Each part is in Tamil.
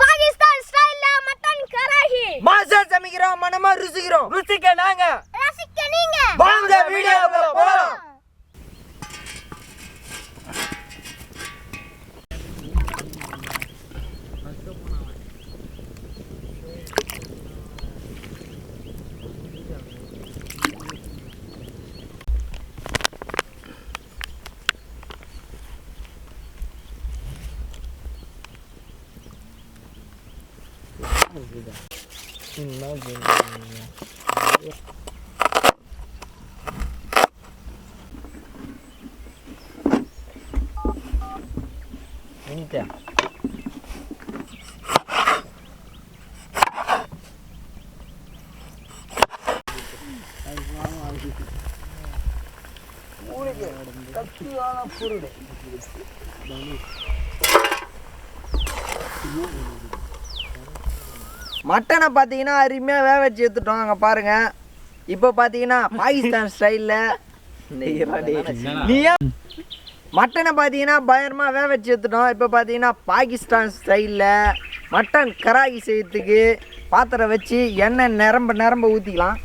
பாகிஸ்தான் ஸ்டைல்ல மட்டன் கராகி மாசா சமைக்கிறோம் மனமா ருசிக்கிறோம். ருசிக்க நாங்க. juga Minimal jadinya Ini dia ಊರಿಗೆ ಕಚ್ಚಿಯಾದ ಪುರುಡೆ மட்டனை பார்த்தீங்கன்னா அருமையாக வேக வச்சு எடுத்துட்டோம். அங்கே பாருங்க. இப்போ பார்த்தீங்கன்னா பாகிஸ்தான் ஸ்டைலில் நீயா மட்டனை பார்த்தீங்கன்னா பயங்கரமாக வேக வச்சு எடுத்துட்டோம். இப்போ பார்த்தீங்கன்னா பாகிஸ்தான் ஸ்டைலில் மட்டன் கராகி செய்யறதுக்கு பாத்திரம் வச்சு எண்ணெய் நிரம்ப நிரம்ப ஊற்றிக்கலாம்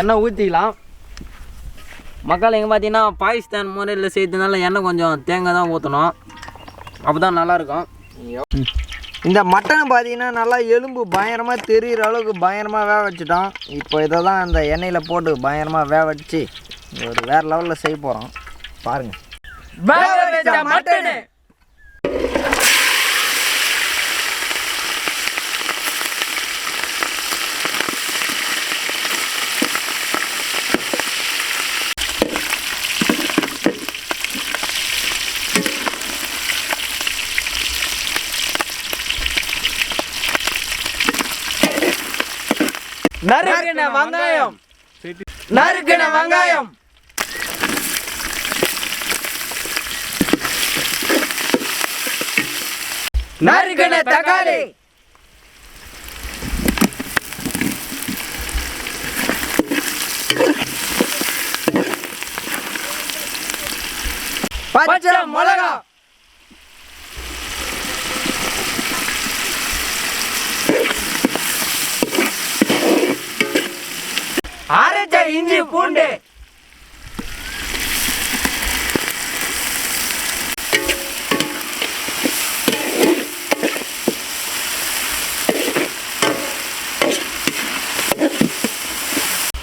எண்ணெய் ஊற்றிக்கலாம் மக்கள் எங்கே பார்த்தீங்கன்னா பாகிஸ்தான் முறையில் செய்யறதுனால எண்ணெய் கொஞ்சம் தேங்காய் தான் ஊற்றணும் அப்போ தான் நல்லாயிருக்கும் இந்த மட்டனை பார்த்தீங்கன்னா நல்லா எலும்பு பயங்கரமாக தெரிகிற அளவுக்கு பயங்கரமாக வேக வச்சுட்டோம் இப்போ இதை தான் அந்த எண்ணெயில் போட்டு பயங்கரமாக வேக வச்சு ஒரு வேறு லெவலில் செய்ய போகிறோம் பாருங்கள் மட்டனு. நறுக்கின வெங்காயம். நறுக்கின வெங்காயம். நறுக்கின தக்காளி. பச்சை மிளகா. பூண்டு.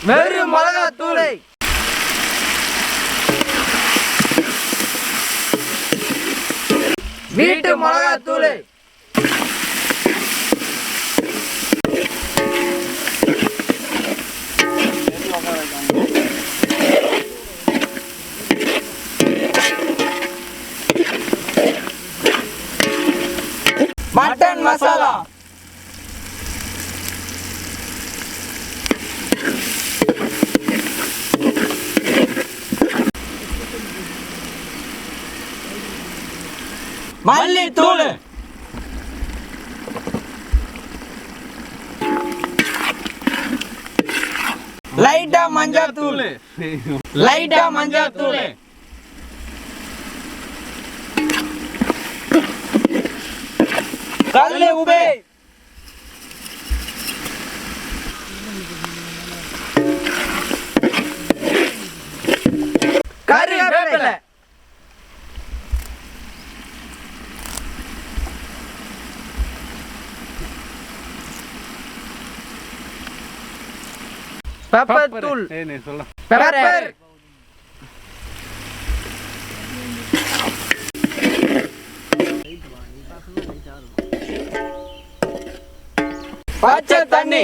வெறும் மிளகா தூளை வீட்டு மிளகா தூளை லைட்டா மஞ்சள் தூள் கல்லு உபே கருவேப்பிலை பெப்பர் தூள் பெப்பர் பச்சை தண்ணி.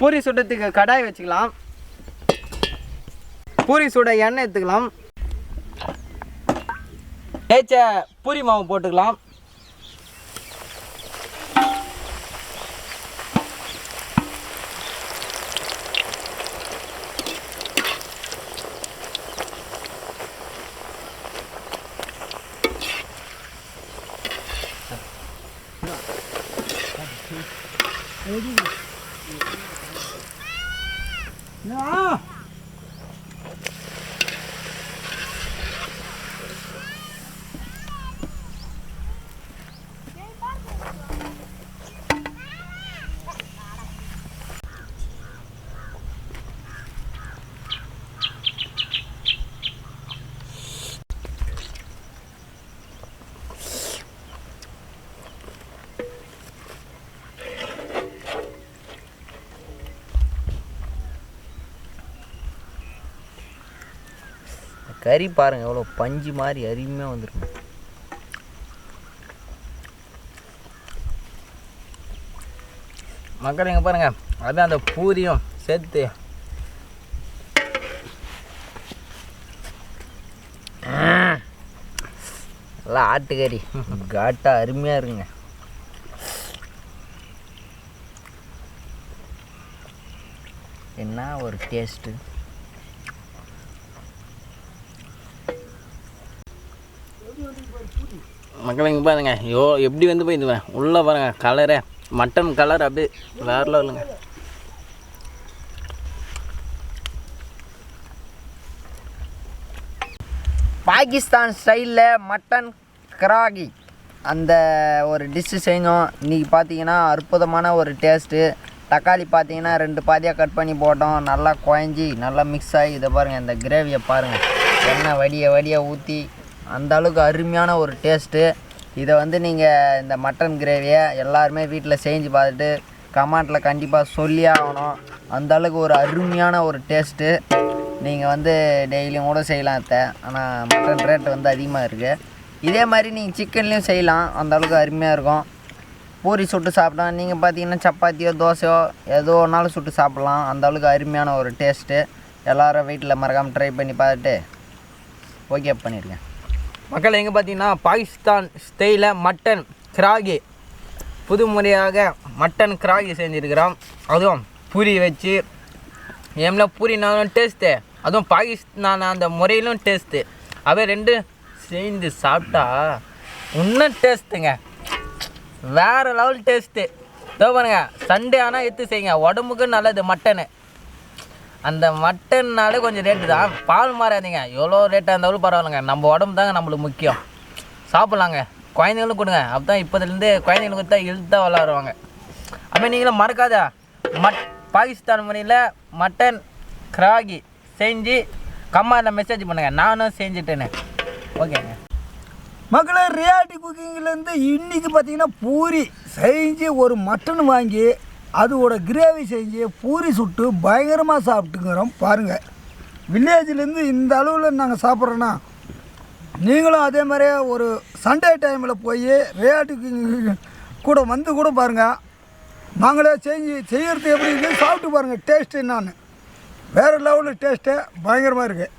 பூரி சுடுறதுக்கு கடாய் வச்சுக்கலாம். பூரி சுட எண்ணெய் எடுத்துக்கலாம். தேய்ச்ச பூரி மாவு போட்டுக்கலாம். கறி பாருங்க எவ்வளோ பஞ்சு மாதிரி அருமையாக வந்துருக்கு. மக்கள் எங்கே பாருங்க அதான் அந்த பூரியும் சேர்த்து. நல்லா ஆட்டுக்கறி. காட்டாக அருமையாக இருக்குங்க. என்ன ஒரு டேஸ்ட்டு மக்கள் இங்கே பாருங்க. ஐயோ எப்படி வந்து போய் இது உள்ளே பாருங்கள் கலரே மட்டன் கலர் அப்படியே வேற லெவலுங்க பாகிஸ்தான் ஸ்டைலில் மட்டன் கிராகி அந்த ஒரு டிஷ்ஷு செஞ்சோம் இன்றைக்கி பார்த்தீங்கன்னா அற்புதமான ஒரு டேஸ்ட்டு தக்காளி பார்த்தீங்கன்னா ரெண்டு பாதியாக கட் பண்ணி போட்டோம். நல்லா குழஞ்சி நல்லா மிக்ஸ் ஆகி இதை பாருங்கள் இந்த கிரேவியை பாருங்கள் எண்ணெய் வடியை வடியை ஊற்றி அந்த அளவுக்கு அருமையான ஒரு டேஸ்ட்டு. இதை வந்து நீங்கள் இந்த மட்டன் கிரேவியை எல்லாருமே வீட்டில் செஞ்சு பார்த்துட்டு கமெண்ட்டில் கண்டிப்பாக சொல்லியே ஆகணும். அந்த அளவுக்கு ஒரு அருமையான ஒரு டேஸ்ட்டு. நீங்கள் வந்து டெய்லியும் கூட செய்யலாம் அத்தை. ஆனால் மட்டன் ரேட் வந்து அதிகமாக இருக்குது இதே மாதிரி நீங்கள் சிக்கன்லேயும் செய்யலாம். அந்த அளவுக்கு அருமையாக இருக்கும். பூரி சுட்டு சாப்பிட்டா நீங்கள் பார்த்தீங்கன்னா சப்பாத்தியோ தோசையோ ஏதோ ஒன்றாலும் சுட்டு சாப்பிட்லாம். அந்தளவுக்கு அருமையான ஒரு டேஸ்ட்டு. எல்லோரும் வீட்டில் மறக்காமல் ட்ரை பண்ணி பார்த்துட்டு ஓகே பண்ணியிருக்கேன் மக்கள் எங்கே பார்த்தீங்கன்னா பாகிஸ்தான் ஸ்டைலில் மட்டன் கிராகி புது முறையாக மட்டன் கிராகி செஞ்சுருக்கிறோம் அதுவும் பூரி வச்சு. ஏம்ல பூரினாலும் டேஸ்ட்டு அதுவும் பாகிஸ்தான் அந்த முறையிலும் டேஸ்ட்டு அவை ரெண்டு சேர்ந்து சாப்பிட்டா இன்னும் டேஸ்ட்டுங்க வேறு லெவல் டேஸ்ட்டு இதோ பாருங்க சண்டே ஆனால் எடுத்து செய்யுங்க. உடம்புக்கு நல்லது மட்டனு அந்த மட்டன்னாலே கொஞ்சம் ரேட்டு தான். பால் மாறாதீங்க. எவ்வளோ ரேட்டாக இருந்தாலும் பரவாயில்லைங்க. நம்ம உடம்பு தாங்க நம்மளுக்கு முக்கியம். சாப்பிட்லாங்க. குழந்தைங்களும் கொடுங்க. அப்போ தான் இப்போதுலேருந்து குழந்தைங்களுக்கு கொடுத்தா இழுத்தாக விளாடுவாங்க அப்போ நீங்களும் மறக்காதா. மட் பாகிஸ்தான் முறையில் மட்டன் கிராகி செஞ்சு கம்மாரில் மெசேஜ் பண்ணுங்கள் நானும் செஞ்சுட்டேன்னு ஓகேங்க. மக்களை ரியாலிட்டி குக்கிங்லேருந்து இன்றைக்கி பார்த்தீங்கன்னா பூரி செஞ்சு ஒரு மட்டன் வாங்கி அதோட கிரேவி செஞ்சு பூரி சுட்டு பயங்கரமாக சாப்பிட்டுக்கிறோம் பாருங்கள் வில்லேஜ்லேருந்து இந்த அளவில் நாங்கள் சாப்பிட்றோன்னா நீங்களும் அதே மாதிரியே ஒரு சண்டே டைமில் போய் விளையாட்டுக்கு கூட வந்து கூட பாருங்கள் நாங்களே செஞ்சு செய்கிறது எப்படி இருக்குது சாப்பிட்டு பாருங்கள் டேஸ்ட்டு என்னான்னு. வேறு லெவலில் டேஸ்ட்டு பயங்கரமாக இருக்குது